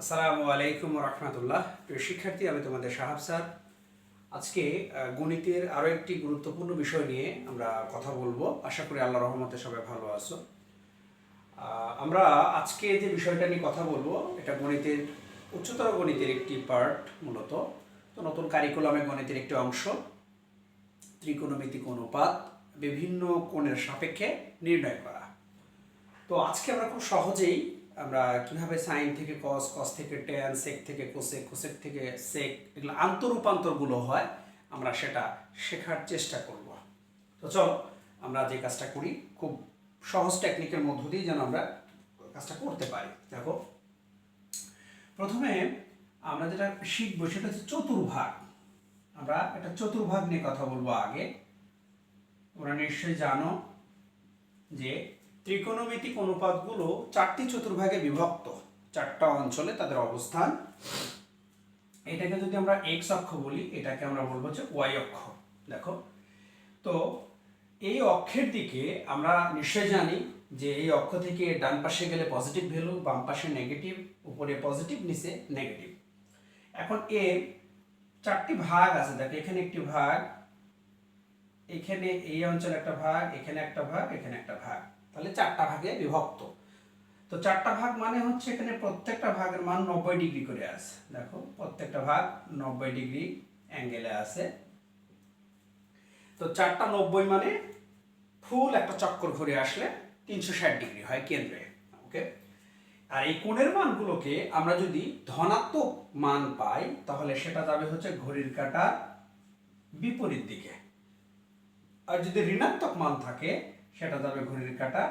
আসসালামু আলাইকুম রহমতুল্লাহ। প্রিয় শিক্ষার্থী, আমি তোমাদের সাহাব স্যার। আজকে গণিতের আরও একটি গুরুত্বপূর্ণ বিষয় নিয়ে আমরা কথা বলব। আশা করি আল্লাহ রহমতে সবাই ভালো আছো। আমরা আজকে যে বিষয়টা নিয়ে কথা বলব, এটা গণিতের, উচ্চতর গণিতের একটি পার্ট মূলত। তো নতুন কারিকুলামে গণিতের একটি অংশ, ত্রিকোণমিতিক অনুপাত বিভিন্ন কোণের সাপেক্ষে নির্ণয় করা। তো আজকে আমরা খুব সহজেই আমরা কীভাবে সাইন থেকে কস কস থেকে ট্যান সেক থেকে কোসেক কোসেক থেকে সেক এগুলো আন্তরূপান্তরগুলো হয়, আমরা সেটা শেখার চেষ্টা করব। তো চল, আমরা যে কাজটা করি, খুব সহজ টেকনিকের মধ্য দিয়ে যেন আমরা কাজটা করতে পারি। দেখো, প্রথমে আমরা যেটা শিখব সেটা হচ্ছে চতুর্ভাগ। আমরা একটা চতুর্ভাগ নিয়ে কথা বলব আগে। তোমরা নিশ্চয়ই জানো যে ত্রিকোণমিতিক অনুপাতগুলো চারটি চতুর্ভাগে বিভক্ত। চারটা অঞ্চলে তাদের অবস্থান। এটাকে যদি আমরা এক্স অক্ষ বলি, এটাকে আমরা বলব যে ওয়াই অক্ষ। দেখো, তো এই অক্ষের দিকে আমরা নিশ্চয় জানি যে এই অক্ষ থেকে ডান পাশে গেলে পজিটিভ ভ্যালু বাম পাশে নেগেটিভ উপরে পজিটিভ নিচে নেগেটিভ এখন এর চারটি ভাগ আছে। দেখো, এখানে একটি ভাগ, এখানে এই অঞ্চলে একটা ভাগ, এখানে একটা ভাগ, এখানে একটা ভাগ। তাহলে চারটা ভাগে বিভক্ত। তো চারটা ভাগ মানে হচ্ছে এখানে প্রত্যেকটা ভাগের মান নব্বই ডিগ্রি করে আছে। দেখো, প্রত্যেকটা ভাগ নব্বই ডিগ্রি অ্যাঙ্গেলে আছে। তো চারটা নব্বই মানে ফুল একটা চক্কর ঘুরে আসলে তিনশো ষাট ডিগ্রি হয় কেন্দ্রে, ওকে? আর এই কোণের মানগুলোকে আমরা যদি ধনাত্মক মান পাই, তাহলে সেটা যাবে হচ্ছে ঘড়ির কাঁটার বিপরীত দিকে। আর যদি ঋণাত্মক মান থাকে সেটা যাবে ঘড়ির কাটা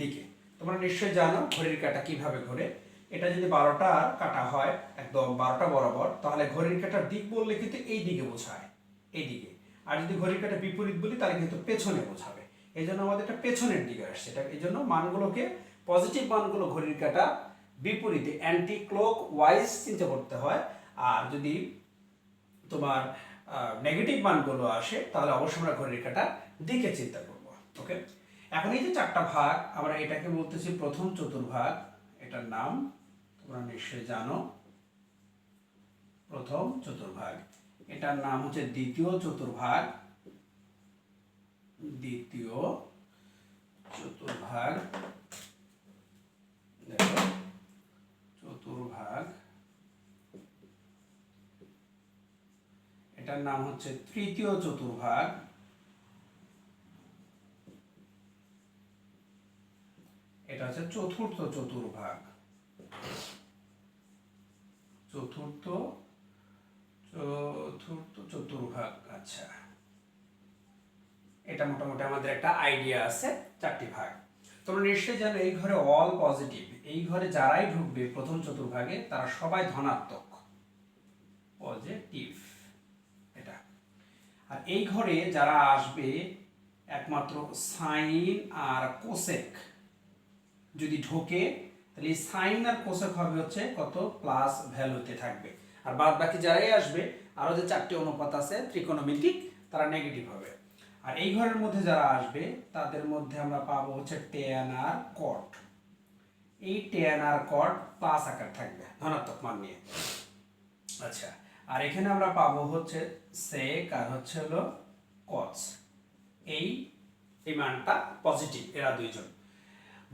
দিকে। তোমরা নিশ্চয়ই জানো ঘড়ির কাটা কীভাবে ঘোরে। এটা যদি বারোটার কাটা হয়, একদম বারোটা বরাবর, তাহলে ঘড়ির কাঁটার দিক বললে কিন্তু এই দিকে বোঝায়, এই দিকে। আর যদি ঘড়ির কাটা বিপরীত বলি, তাহলে কিন্তু পেছনে বোঝাবে। এই জন্য আমাদের এটা পেছনের দিকে আসছে। এটা এই জন্য মানগুলোকে পজিটিভ মানগুলো ঘড়ির কাটা বিপরীতে অ্যান্টি ক্লোক ওয়াইজ চিন্তা করতে হয়। আর যদি তোমার নেগেটিভ মানগুলো আসে, তাহলে অবশ্যই আমরা ঘড়ির কাটা দিকে চিন্তা করব। ওকে এখন এই যে চারটা ভাগ, আমরা এটাকে বলতেছি প্রথম চতুর্ভাগ, এটার নাম তোমরা নিশ্চয়ই জানো। প্রথম চতুর্ভাগ, এটার নাম হচ্ছে দ্বিতীয় চতুর্ভাগ। দ্বিতীয় চতুর্ভাগ, দেখো, চতুর্ভাগ। এটার নাম হচ্ছে তৃতীয় চতুর্ভাগ। এটা হচ্ছে চতুর্থ চতুর্ভাগ। চতুর্থ চতুর্থ চতুর্ভাগ আচ্ছা। এটা মোটামুটি আমাদের একটা আইডিয়া আছে, চারটি ভাগ। তোমরা নিশ্চয়ই জানো, এই ঘরে অল পজিটিভ এই ঘরে যারাই ঢুকবে প্রথম চতুর্ভাগে, তারা সবাই ধনাত্মক। পজিটিভ এটা। আর এই ঘরে যারা আসবে, একমাত্র সাইন আর কোসেক যদি ঢোকে, তাহলে সাইন আর কোসেক হবে হচ্ছে কত? প্লাস ভ্যালুতে থাকবে। আর বাদ বাকি যারাই আসবে, আরও যে চারটি অনুপাত আছে, ত্রিকোণমিতিক, তারা নেগেটিভ হবে। আর এই ঘরের মধ্যে যারা আসবে, তাদের মধ্যে আমরা পাবো হচ্ছে টেন আর কট এই টেন আর কট প্লাস আকার থাকবে, ধনাত্মক মান নিয়ে। আচ্ছা আর এখানে আমরা পাবো হচ্ছে সেক আর হচ্ছে হলো কস এই এই মানটা পজিটিভ এরা দুইজন।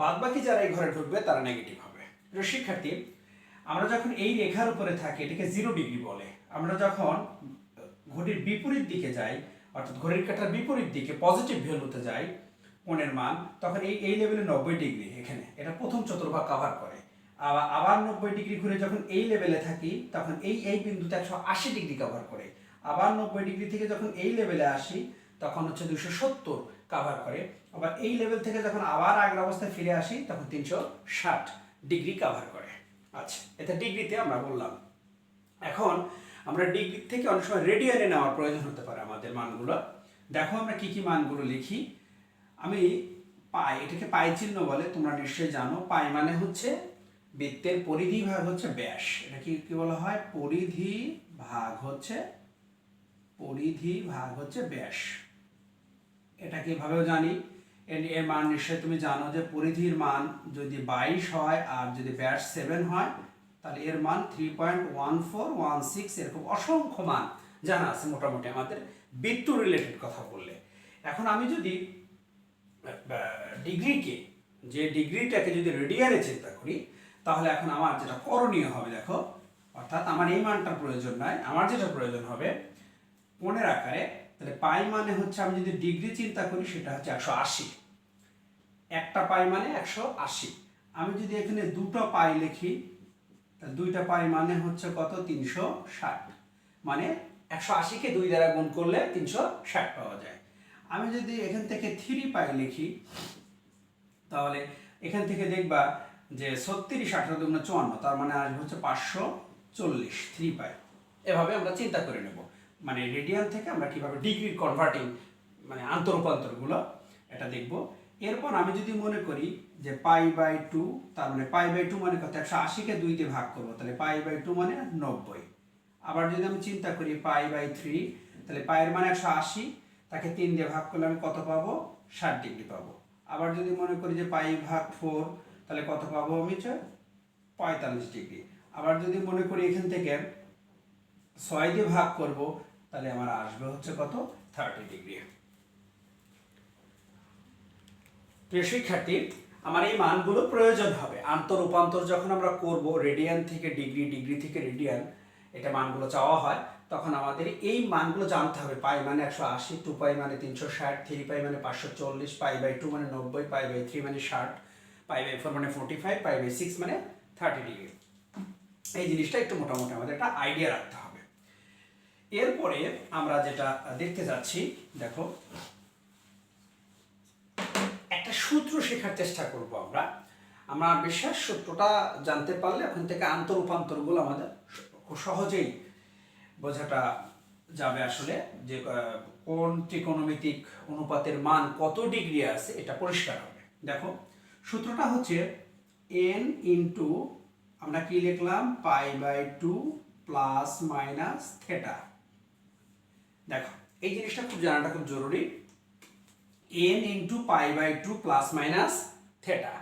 বাদ বাকি যারা এই ঘরে ঢুকবে, তারা নেগেটিভ হবে। শিক্ষার্থী, আমরা যখন এই রেখার উপরে থাকি, এটাকে জিরো ডিগ্রি বলে। আমরা যখন ঘড়ির বিপরীত দিকে যাই, অর্থাৎ ঘড়ির কাঁটার বিপরীত দিকে পজিটিভ ভ্যালুতে যাই কোণের মান, তখন এই এই লেভেলে নব্বই ডিগ্রি এখানে। এটা প্রথম চতুর্ভাগ কভার করে। আবার আবার নব্বই ডিগ্রি ঘুরে যখন এই লেভেলে থাকি, তখন এই এই বিন্দুতে একশো আশি ডিগ্রি কভার করে। আবার নব্বই ডিগ্রি থেকে যখন এই লেভেলে আসি, তখন হচ্ছে দুশো সত্তর। কাভার করে। আবার এই লেভেল থেকে যখন আবার আগের অবস্থায় ফিরে আসি, তখন তিনশো ষাট ডিগ্রি কাভার করে। আচ্ছা এটা ডিগ্রিতে আমরা বললাম। এখন আমরা ডিগ্রি থেকে অনেক সময় রেডিয়ানে নেওয়ার প্রয়োজন হতে পারে আমাদের মানগুলো। দেখো আমরা কি কি মানগুলো লিখি। আমি পাই, এটাকে পাই চিহ্ন বলে, তোমরা নিশ্চয়ই জানো। পাই মানে হচ্ছে বৃত্তের পরিধি ভাগ হচ্ছে ব্যাস। এটা কি কি বলা হয়? পরিধি ভাগ হচ্ছে, পরিধি ভাগ হচ্ছে ব্যাস। এটা কিভাবেও জানি। এর এর মান নিশ্চয়ই তুমি জানো যে পরিধির মান যদি বাইশ হয় আর যদি ব্যাস সেভেন হয়, তাহলে এর মান three point one four one six এরকম অসংখ্য মান জানা আছে মোটামুটি আমাদের বৃত্ত রিলেটেড কথা বললে। এখন আমি যদি ডিগ্রিকে, যে ডিগ্রিটাকে যদি রেডিয়ানে চিন্তা করি, তাহলে এখন আমার যেটা করণীয় হবে দেখো, অর্থাৎ আমার এই মানটার প্রয়োজন নয়, আমার যেটা প্রয়োজন হবে পনেরো আকারে তাহলে পাই মানে হচ্ছে আমি যদি ডিগ্রি চিন্তা করি সেটা হচ্ছে একশো আশি। একটা পাই মানে একশো আশি। আমি যদি এখানে দুটো পাই লিখি, তাহলে দুইটা পাই মানে হচ্ছে কত? তিনশো ষাট। মানে একশো আশিকে দুই দ্বারা গুণ করলে তিনশো ষাট পাওয়া যায়। আমি যদি এখান থেকে থ্রি পাই লিখি, তাহলে এখান থেকে দেখবা যে ছত্রিশ আঠারো দুগুণ চুয়ান্ন, তার মানে আসবে হচ্ছে পাঁচশো চল্লিশ, থ্রি পাই। এভাবে আমরা চিন্তা করে নেব। মানে রেডিয়ান থেকে আমরা কীভাবে ডিগ্রি কনভার্টিং মানে আন্তরূপান্তরগুলো, এটা দেখব। এরপর আমি যদি মনে করি যে পাই বাই টু, তার মানে পাই বাই টু মানে কত? একশো আশিকে দুইতে ভাগ করব, তাহলে পাই বাই টু মানে নব্বই। আবার যদি আমি চিন্তা করি পাই বাই থ্রি, তাহলে পায়ের মানে একশো আশি, তাকে তিন দিয়ে ভাগ করলে আমি কত পাবো? ষাট ডিগ্রি পাবো। আবার যদি মনে করি যে পাই ভাগ ফোর, তাহলে কত পাবো আমি পঁয়তাল্লিশ ডিগ্রি। আবার যদি মনে করি এখান থেকে ছয় দিয়ে ভাগ করব তাহলে আমার আসবে হচ্ছে কত? থার্টি ডিগ্রি প্রিয় শিক্ষার্থী, আমার এই মানগুলো প্রয়োজন হবে। আন্তঃরূপান্তর যখন আমরা করব রেডিয়ান থেকে ডিগ্রি ডিগ্রি থেকে রেডিয়ান এটা মানগুলো চাওয়া হয়, তখন আমাদের এই মানগুলো জানতে হবে। পাই মানে একশো আশি, টু পাই মানে তিনশো ষাট, থ্রি পাই মানে পাঁচশো চল্লিশ, পাই বাই টু মানে নব্বই, পাই বাই থ্রি মানে ষাট, পাই বাই ফোর মানে forty five, pi by six মানে থার্টি ডিগ্রি। এই জিনিসটা একটু মোটামুটি আমাদের একটা আইডিয়া রাখতে হবে। এরপরে আমরা যেটা দেখতে যাচ্ছি, দেখো, একটা সূত্র শেখার চেষ্টা করব আমরা। আমার বিশ্বাস সূত্রটা জানতে পারলে ওখান থেকে আন্তর আন্তঃরূপান্তরগুলো আমাদের খুব সহজেই বোঝাটা যাবে আসলে যে কোন ত্রিকোণমিতিক অনুপাতের মান কত ডিগ্রি আছে এটা পরিষ্কার হবে। দেখো, সূত্রটা হচ্ছে এন ইন্টু আমরা কি লিখলাম? Pi by two plus minus theta. দেখো, এই জিনিসটা খুব জানাটা খুব জরুরি। N into pi by two plus minus theta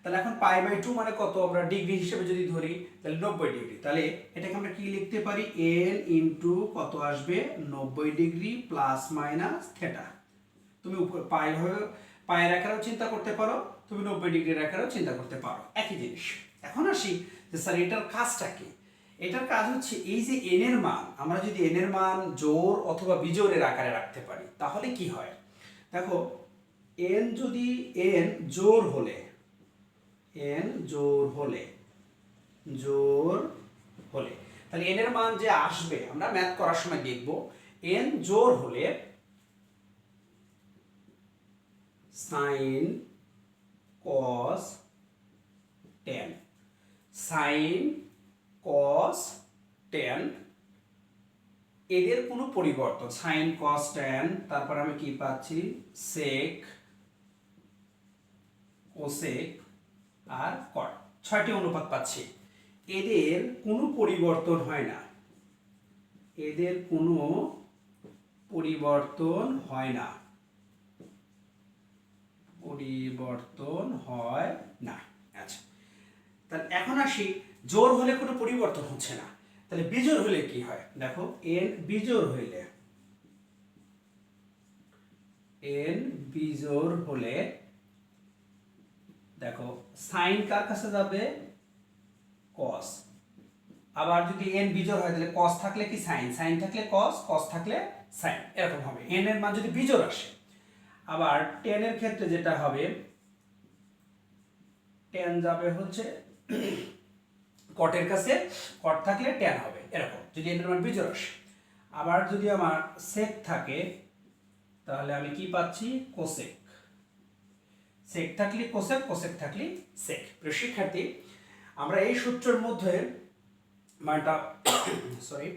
তাহলে এখন পাই বাই টু মানে কত? আমরা ডিগ্রি হিসেবে যদি ধরি, তাহলে নব্বই ডিগ্রি তাহলে এটাকে আমরা কি লিখতে পারি? এন ইন্টু কত আসবে? নব্বই ডিগ্রি প্লাস মাইনাস থেটা তুমি উপর পাই ভাবে পায়ের আকারেও চিন্তা করতে পারো, তুমি নব্বই ডিগ্রির আকারেও চিন্তা করতে পারো। একই জিনিস। এখন আসি যে স্যার এটার কাজটা কি? এটার কাজ হচ্ছে এই যে এন এর মান, আমরা যদি এন এর মান জোর অথবা বিজোরের আকারে রাখতে পারি, তাহলে কি হয়? দেখো এন যদি এন জোর হলে এন জোর হলে জোর হলে, তাহলে এন এর মান যে আসবে, আমরা ম্যাথ করার সময় দেখব এন জোর হলে sine cos tan sine cos tan এদের কোনো পরিবর্তন সাইন কস টেন তারপর আমি কি পাচ্ছি? সেক কোসেক আর কট ছয়টি অনুপাত পাচ্ছি। এদের কোনো পরিবর্তন হয় না। এদের কোনো পরিবর্তন হয় না। পরিবর্তন হয় না। আচ্ছা তাহলে এখন আসি। জোর হলে কোনো পরিবর্তন হচ্ছে না। তাহলে বিজোর হলে কি হয়? দেখো এন বিজোর হইলে এন বিজোর হলে, দেখো সাইন কার কাছে যাবে? কস আবার যদি এন বিজোর হয়, তাহলে কস থাকলে কি সাইন সাইন থাকলে কস কস থাকলে সাইন এরকম হবে। এন এর মান যদি বিজোর আসে, আবার টেন এর ক্ষেত্রে যেটা হবে টেন যাবে হচ্ছে কটের কাছে কট থাকলে ট্যান হবে, এরকম, যদি এন এর মান আসে। আবার যদি আমার সেক থাকে, তাহলে আমি কি পাচ্ছি? কোসেক সেক থাকলে কোসেক কোসেক থাকলে সেক প্রিয় শিক্ষার্থী, আমরা এই সূত্রের মধ্যে মানটা সরি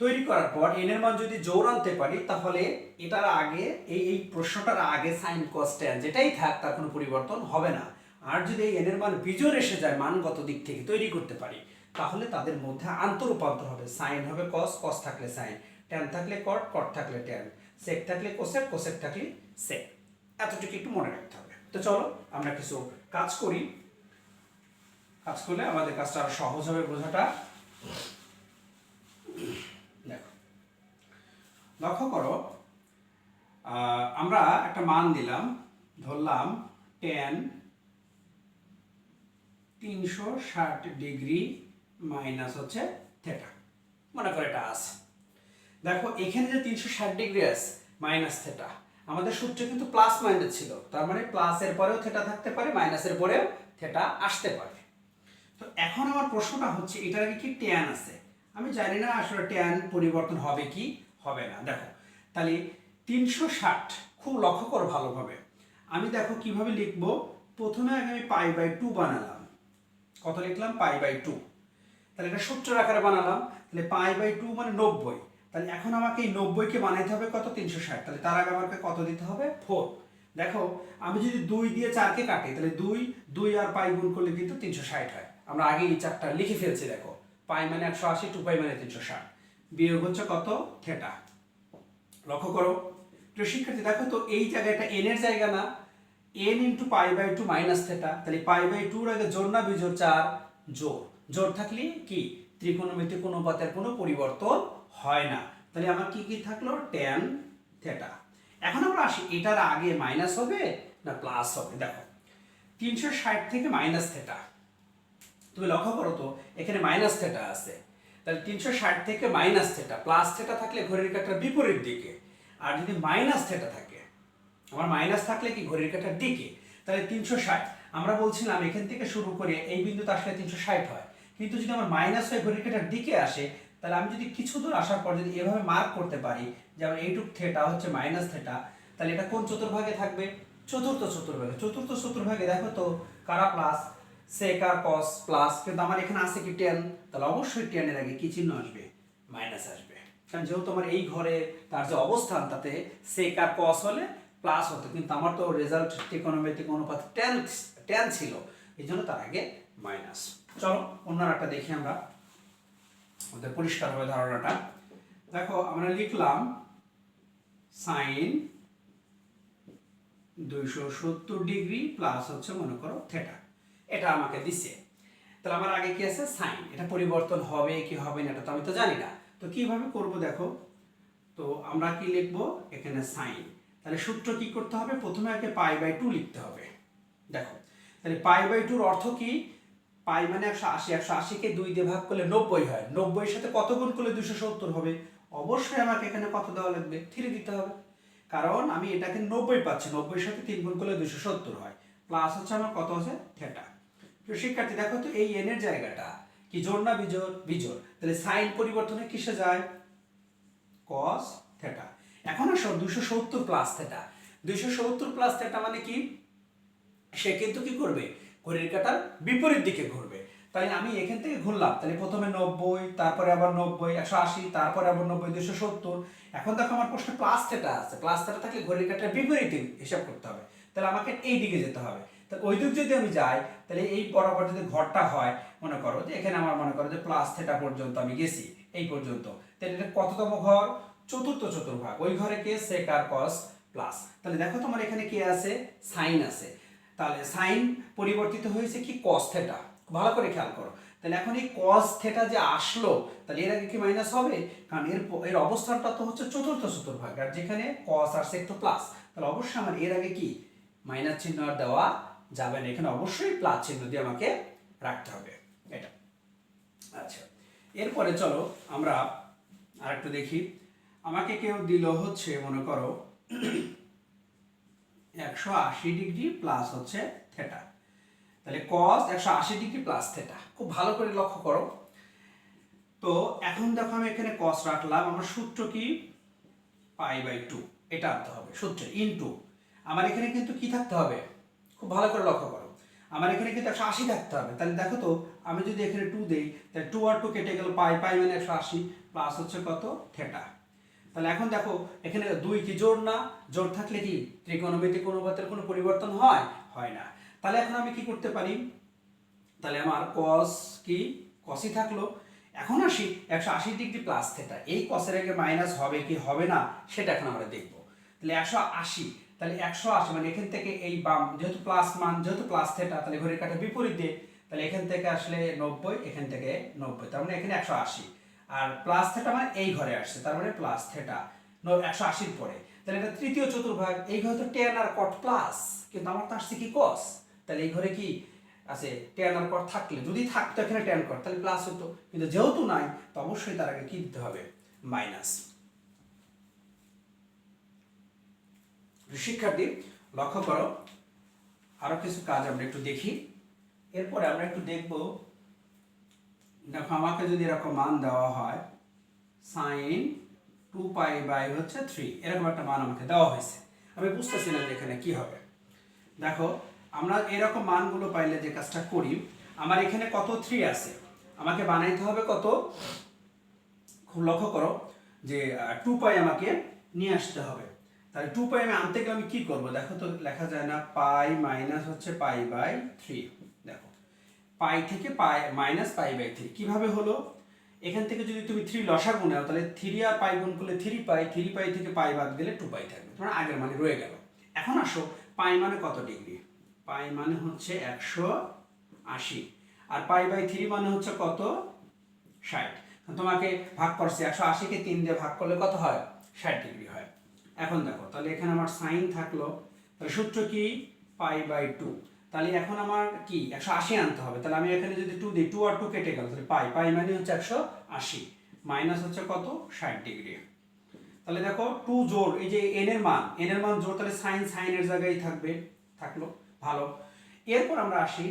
তৈরি করার পর এন এর মান যদি জোর আনতে পারি, তাহলে এটার আগে, এই এই প্রশ্নটার আগে সাইন কস ট্যান যেটাই থাক, তার কোনো পরিবর্তন হবে না। আর যদি এই এন এর মান বিজোর এসে যায় মানগত দিক থেকে তৈরি করতে পারি, তাহলে তাদের মধ্যে আন্তরূপান্তর হবে। সাইন হবে কস কস থাকলে সাইন ট্যান থাকলে কট কট থাকলে ট্যান সেক থাকলে কোসেক কোসেক থাকলে সেক এতটুকু একটু মনে রাখতে হবে। তো চলো, আমরা কিছু কাজ করি। কাজ করলে আমাদের কাজটা আরও সহজ হবে বোঝাটা। দেখো, লক্ষ্য করো আমরা একটা মান দিলাম, ধরলাম টেন তিনশো ষাট ডিগ্রি মাইনাস হচ্ছে থেটা। মনে করে এটা আছে। দেখো, এখানে যে তিনশো ষাট ডিগ্রি আছে, মাইনাস থেটা, আমাদের সূত্রে কিন্তু প্লাস মাইনাস ছিল। তার মানে প্লাসের পরেও থেটা থাকতে পারে মাইনাসের পরেও থেটা আসতে পারে। তো এখন আমার প্রশ্নটা হচ্ছে, এটার আগে কি ট্যান আছে? আমি জানি না আসলে ট্যান পরিবর্তন হবে কি, হবে না। দেখো, তাহলে তিনশো ষাট খুব লক্ষ্য করো ভালোভাবে। আমি দেখো কীভাবে লিখব? প্রথমে আমি পাই বাই টু বানালাম। কত লিখলাম? Pi by two. তাহলে এটা সূত্রের আকারে বানালাম। তাহলে পাই বাই টু মানে নব্বই। তাহলে এখন আমাকে এই নব্বইকে বানাইতে হবে কত? তিনশো ষাট। তাহলে তার আগে আমাকে কত দিতে হবে? ফোর। দেখো, আমি যদি দুই দিয়ে চারকে কাটি, তাহলে দুই দুই আর পাই গুণ করলে কিন্তু তিনশো ষাট হয়। আমরা আগে এই চারটা লিখে ফেলছি, দেখো। পাই মানে একশো আশি, টু পাই মানে তিনশো ষাট। বিয়োগ হচ্ছে কত? থেটা। লক্ষ্য করো। প্রিয় শিক্ষার্থী, দেখো তো এই জায়গাটা এন এর জায়গা না। N into pi by two minus theta তাহলে পাই বাই টুর আগে জোর না বিজোর চার? জোর জোর থাকলে কি? ত্রিকোণমিতিক অনুপাতের কোনো পরিবর্তন হয় না। তাহলে আমার কি কি থাকল? টেন থেটা এখন আমরা আসি, এটার আগে মাইনাস হবে না প্লাস হবে? দেখো, তিনশো ষাট থেকে মাইনাস থেটা তুমি লক্ষ্য করো তো, এখানে মাইনাস থেটা আছে। তাহলে তিনশো ষাট থেকে মাইনাস থেটা প্লাস থেটা থাকলে ঘড়ির কাঁটার বিপরীত দিকে। আর যদি মাইনাস থেটা থাকে আমার মাইনাস থাকলে কি ঘড়ির কাঁটার দিকে? তাহলে তিনশো ষাট। আমরা বলছিলাম এখান থেকে শুরু করে এই বিন্দুতে আসলে তিনশো ষাট হয়। কিন্তু যদি আমার মাইনাস হয় ঘড়ির কাঁটার দিকে আসে, তাহলে আমি যদি কিছু দূর আসার পর যদি এভাবে মার্ক করতে পারি, যেমন এইটুক থেটা হচ্ছে মাইনাস থেটা তাহলে এটা কোন চতুর্ভাগে থাকবে? চতুর্থ চতুর্ভাগে। চতুর্থ চতুর্ভাগে দেখো তো, কারা প্লাস সেক আর কস প্লাস কিন্তু আমার এখানে আছে কি টেন তাহলে অবশ্যই টেনের আগে কি চিহ্ন আসবে? মাইনাস আসবে। কারণ যেহেতু আমার এই ঘরে তার যে অবস্থান, তাতে সেক আর কস হলে প্লাস হতো। কিন্তু আমার তো রেজাল্ট ত্রিকোণমিতিক অনুপাত টেন টেন ছিল। এই জন্য তার আগে মাইনাস চলো অন্য একটা দেখি আমরা। আমাদের পরিষ্কার হবে ধারণাটা। দেখো, আমরা লিখলাম সাইন দুইশো সত্তর ডিগ্রি প্লাস হচ্ছে, মনে করো থেটা এটা আমাকে দিছে। তাহলে আমার আগে কি আছে? সাইন এটা পরিবর্তন হবে কি হবে না, এটা তো আমি তো জানি না। তো কীভাবে করব দেখো? তো আমরা কি লিখব? এখানে সাইন তাহলে সূত্র কি করতে হবে? প্রথমে আগে পাই বাই টু লিখতে হবে। দেখো, তাহলে পাই বাই টুর অর্থ কি? পাই মানে একশো আশি, একশো আশিকে দুই দিয়ে ভাগ করলে নব্বই হয়। নব্বইয়ের সাথে কত গুণ করলে দুশো সত্তর হবে? অবশ্যই আমাকে এখানে কত দেওয়া লাগবে? থ্রি দিতে হবে। কারণ আমি এটাকে নব্বই পাচ্ছি। নব্বইয়ের সাথে তিন গুণ করলে দুশো সত্তর হয়। প্লাস হচ্ছে আমার কত আছে? থেটা তো শিক্ষার্থী, দেখো তো এই এনের জায়গাটা কি জোর না বিজোর? বিজোর। তাহলে সাইন পরিবর্তনে কিসে যায়? কস থেটা এখন দুশো সত্তর প্লাস থেটা দুশো সত্তর প্লাস থেটা মানে কি? সে কিন্তু কি করবে? ঘড়ির কাঁটার বিপরীত দিকে ঘুরবে। তাই আমি এখান থেকে ঘুরলাম। তাহলে প্রথমে নব্বই, তারপরে আবার নব্বই, একশো আশি, তারপরে আবার নব্বই দুশো সত্তর। এখন দেখো আমার প্রশ্নে প্লাস থেটা আছে। প্লাস থেটা থাকলে ঘড়ির কাঁটার বিপরীতে হিসাব করতে হবে। তাহলে আমাকে এই দিকে যেতে হবে। তাহলে ওই দিক যদি আমি যাই, তাহলে এই বরাবর যদি ঘরটা হয়, মনে করো যে এখানে আমার মনে করো যে প্লাস থেটা পর্যন্ত আমি গেছি, এই পর্যন্ত। তাহলে এটা কততম ঘর? চতুর্থ চতুর্ভাগ। ওই ঘরে কে? সেক আর কস প্লাস তাহলে দেখো তোমার এখানে কে আছে? সাইন আছে। তাহলে সাইন পরিবর্তিত হয়েছে কি? কস থেটা ভালো করে খেয়াল করো। তাহলে এখন এই কস থেটা যে আসলো, তাহলে এর আগে কি মাইনাস হবে? কারণ এর এর অবস্থানটা তো হচ্ছে চতুর্থ চতুর্ভাগ। আর যেখানে কস আসছে একটু প্লাস তাহলে অবশ্যই আমার এর আগে কি? মাইনাস চিহ্ন আর দেওয়া যাবে না। এখানে অবশ্যই প্লাস চিহ্ন দিয়ে আমাকে রাখতে হবে। এটা। আচ্ছা। এরপরে চলো আমরা আরেকটু দেখি। আমাকে কেউ দিল হচ্ছে, মনে করো, একশো আশি ডিগ্রি প্লাস হচ্ছে থেটা। তাহলে কস একশো আশি ডিগ্রি প্লাস থেটা। খুব ভালো করে লক্ষ্য করো। তো এখন দেখো আমি এখানে কস রাখলাম। আমার সূত্র কি? Pi by two. এটা আনতে হবে, সূত্রে ইন টু আমার এখানে কিন্তু কি থাকতে হবে? খুব ভালো করে লক্ষ্য করো। আমার এখানে কিন্তু একশো আশি থাকতে হবে। তাহলে দেখো তো, আমি যদি এখানে টু দেই, তাহলে টু আর টু কেটে গেল পাই পাই মানে একশো আশি প্লাস হচ্ছে কত? থেটা। তাহলে এখন দেখো, এখানে দুই কি জোর না? জোর থাকলে কি? ত্রিকোণমিতিক অনুপাতের কোনো পরিবর্তন হয়? হয় না। তাহলে এখন আমি কি করতে পারি? তাহলে আমার কস কি? কসই থাকল। এখন আসি একশো আশি ডিগ্রি প্লাস থেটা এই কসের আগে মাইনাস হবে কি হবে না? সেটা এখন আমরা দেখব। তাহলে একশো আশি। তাহলে একশো আশি মানে এখান থেকে এই বাম, যেহেতু প্লাস মান, যেহেতু প্লাস থেটা তাহলে ঘড়ির কাটা বিপরীত দিয়ে তাহলে এখান থেকে আসলে নব্বই, এখান থেকে নব্বই। তার মানে এখানে একশো আশি। আর প্লাস থেটা মানে এই ঘরে আসছে, তার মানে প্লাস থেটা একশো আশির পরে। তাহলে এটা তৃতীয় চতুর্ভাগ, এই ঘরে তো টেন আর কট প্লাস কিন্তু আমার তো আসছে কি কস তাহলে এই ঘরে কি আছে টেন আর কট থাকলে? যদি থাকতো এখানে টেন কট তাহলে প্লাস হতো। কিন্তু যেহেতু নাই, তো অবশ্যই তার আগে কি দিতে হবে? মাইনাস শিক্ষার্থী, লক্ষ্য করো, আরও কিছু কাজ আমরা একটু দেখি। এরপরে আমরা একটু দেখব দেখো, আমাকে যদি এরকম মান দেওয়া হয় সাইন টু পাই বাই হচ্ছে থ্রি এরকম একটা মান আমাকে দেওয়া হয়েছে। আমি বুঝতেছি না যে এখানে কি হবে। দেখো, আমরা এরকম মানগুলো পাইলে যে কাজটা করি, আমার এখানে কত থ্রি আছে? আমাকে বানাইতে হবে কত? খুব লক্ষ্য করো যে টু পাই আমাকে নিয়ে আসতে হবে। তাহলে টু পাই আমি আনতে গেলে আমি কি করব? দেখো তো লেখা যায় না পাই মাইনাস হচ্ছে পাই বাই থ্রি পাই থেকে pi minus pi by three কীভাবে হলো? এখান থেকে যদি তুমি থ্রি লসা গুণ তাহলে থ্রি আর পাই গুণ করলে থ্রি পাই থ্রি পাই থেকে পাই বাদ গেলে টু পাই থাকবে। তোমার আগের মানে রয়ে গেল। এখন আসো, পাই মানে কত ডিগ্রি পাই মানে হচ্ছে একশো আশি। আর পাই বাই থ্রি মানে হচ্ছে কত? ষাট। তোমাকে ভাগ করছে, একশো আশিকে তিন দিয়ে ভাগ করলে কত হয়? ষাট ডিগ্রি হয়। এখন দেখো, তাহলে এখানে আমার সাইন থাকল। তাহলে সূত্র কি? পাই বাই টু তাহলে এখন আমার কি? একশো আশি আনতে হবে। তাহলে আমি এখানে যদি টু দিই টু আর টু কেটে গেল, তাহলে পাই। পাই মানে হচ্ছে একশো আশি। মাইনাস হচ্ছে কত? ষাট ডিগ্রি তাহলে দেখো টু জোর এই যে এন এর মান এন এর মান জোর তাহলে সাইন সাইনের জায়গায় থাকবে, থাকল, ভালো। এরপর আমরা আসি,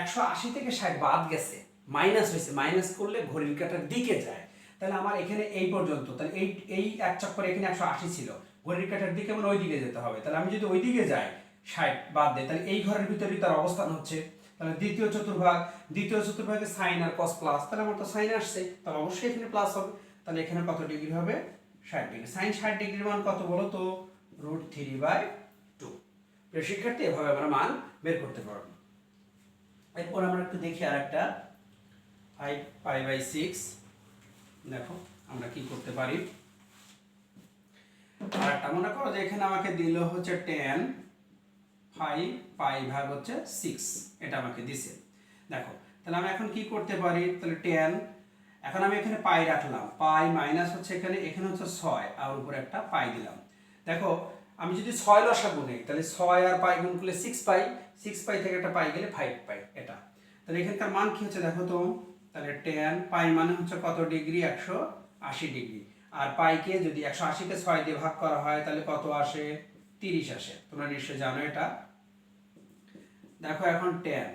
একশো আশি থেকে ষাট বাদ গেছে মাইনাস হয়েছে। মাইনাস করলে ঘড়ির কাটার দিকে যায়। তাহলে আমার এখানে এই পর্যন্ত, তাহলে এই এই এক চক্করে এখানে একশো আশি ছিল। ঘড়ির কাটার দিকে আমার ওই দিকে যেতে হবে। তাহলে আমি যদি ওই দিকে যাই ষাট বাদ দেয় তাহলে এই ঘরের ভিতরে তার অবস্থান হচ্ছে। তাহলে দ্বিতীয় চতুর্ভাগ, দ্বিতীয় চতুর্ভাগে সাইন আর কস প্লাস তাহলে আমার তো সাইন আসছে, তাহলে অবশ্যই এখানে প্লাস হবে। তাহলে এখানে কত ডিগ্রি হবে? ষাট ডিগ্রি সাইন ষাট ডিগ্রির মান কত বলো তো? রুট থ্রি বাই টু প্রিয় শিক্ষার্থী, এভাবে আমরা মান বের করতে পারব। এরপর আমরা একটু দেখি আর একটা ফাইভ পাই বাই সিক্স দেখো, আমরা কি করতে পারি? আর একটা মনে করো যে এখানে আমাকে দিল হচ্ছে টেন ফাইভ পাই ভাগ হচ্ছে সিক্স এটা আমাকে দিছে। দেখো, তাহলে আমি এখন কি করতে পারি? তাহলে টেন এখন আমি এখানে পাই রাখলাম। পাই মাইনাস হচ্ছে এখানে এখানে হচ্ছে ছয়। আর উপরে একটা পাই দিলাম। দেখো, আমি যদি ছয় লসা গুনে তাহলে ছয় আর পাই গুণ করলে সিক্স পাই। সিক্স পাই থেকে একটা পাই গেলে ফাইভ পাই, এটা। তাহলে এখানকার মান কি হচ্ছে দেখো তো? তাহলে টেন পাই মানে হচ্ছে কত ডিগ্রি? একশো আশি ডিগ্রি। আর পাইকে যদি একশো আশিকে ছয় দিয়ে ভাগ করা হয়, তাহলে কত আসে? তিরিশ আসে। তোমরা নিশ্চয়ই জানো এটা। দেখো এখন টেন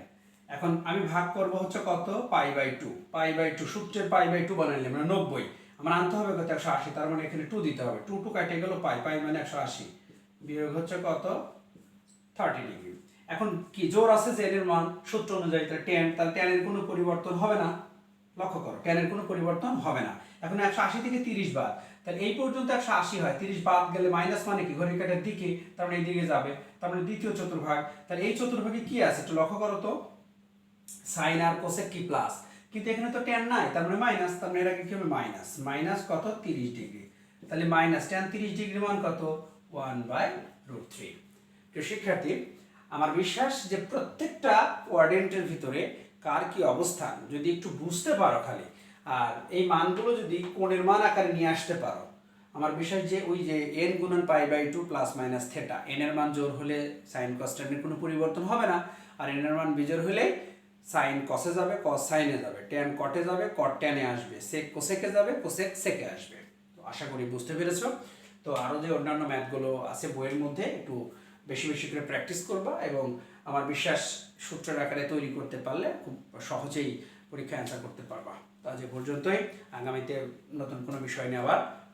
এখন আমি ভাগ করব হচ্ছে কত? Pi by two pi by two সূত্রের পাই বাই টু বানাইলে মানে নব্বই। আমার আনতে হবে কত? একশো আশি, তার মানে এখানে টু দিতে হবে। টু টু কাটে গেল পাই পাই মানে একশো আশি। বিয়োগ হচ্ছে কত? থার্টি ডিগ্রি এখন কি জোর আছে এর মান? সূত্র অনুযায়ী তাহলে টেন তাহলে টেনের কোনো পরিবর্তন হবে না। লক্ষ্য করো টেনের কোনো পরিবর্তন হবে না। এখন একশো আশি থেকে তিরিশ বাদ। তাহলে এই পর্যন্ত একশো আশি হয়। তিরিশ বাদ গেলে মাইনাস মানে কি? ঘড়ির কাটার দিকে, তার মানে এই দিকে যাবে। তার মানে দ্বিতীয় চতুর্ভাগ। তাহলে এই চতুর্ভাগে কি আছে? একটু লক্ষ্য করো তো। সাইন আর কোসেক কি প্লাস কিন্তু এখানে তো টেন নাই, তার মানে মাইনাস তার মানে আগে কি হবে? মাইনাস মাইনাস কত? তিরিশ ডিগ্রি। তাহলে মাইনাস টেন তিরিশ ডিগ্রি মান কত? ওয়ান বাই রুট থ্রি প্রিয় শিক্ষার্থী, আমার বিশ্বাস যে প্রত্যেকটা কোয়ার্ডেন্টের ভিতরে কার কি অবস্থান? যদি একটু বুঝতে পারো খালি। আর এই মানগুলো যদি কোণের মান আকারে নিয়ে আসতে পারো আমার বিশ্বাস যে ওই যে এন গুণন pi by two plus minus theta n এর মান জোর হলে সাইন কস্টেনের কোনো পরিবর্তন হবে না। আর এন এর মান বিজোর হলে সাইন কসে যাবে কস সাইনে যাবে। টেন কটে যাবে কট টেনে আসবে। সেক কোসেকে যাবে কোসেক সেকে আসবে। তো আশা করি বুঝতে পেরেছ। তো আরও যে অন্যান্য ম্যাথগুলো আছে বইয়ের মধ্যে, একটু বেশি বেশি করে প্র্যাকটিস করবা এবং আমার বিশ্বাস সূত্রের আকারে তৈরি করতে পারলে খুব সহজেই পরীক্ষা অ্যান্সার করতে পারবা। তো আজ পর্যন্তই। আগামীতে নতুন কোনো বিষয় নিয়ে আবার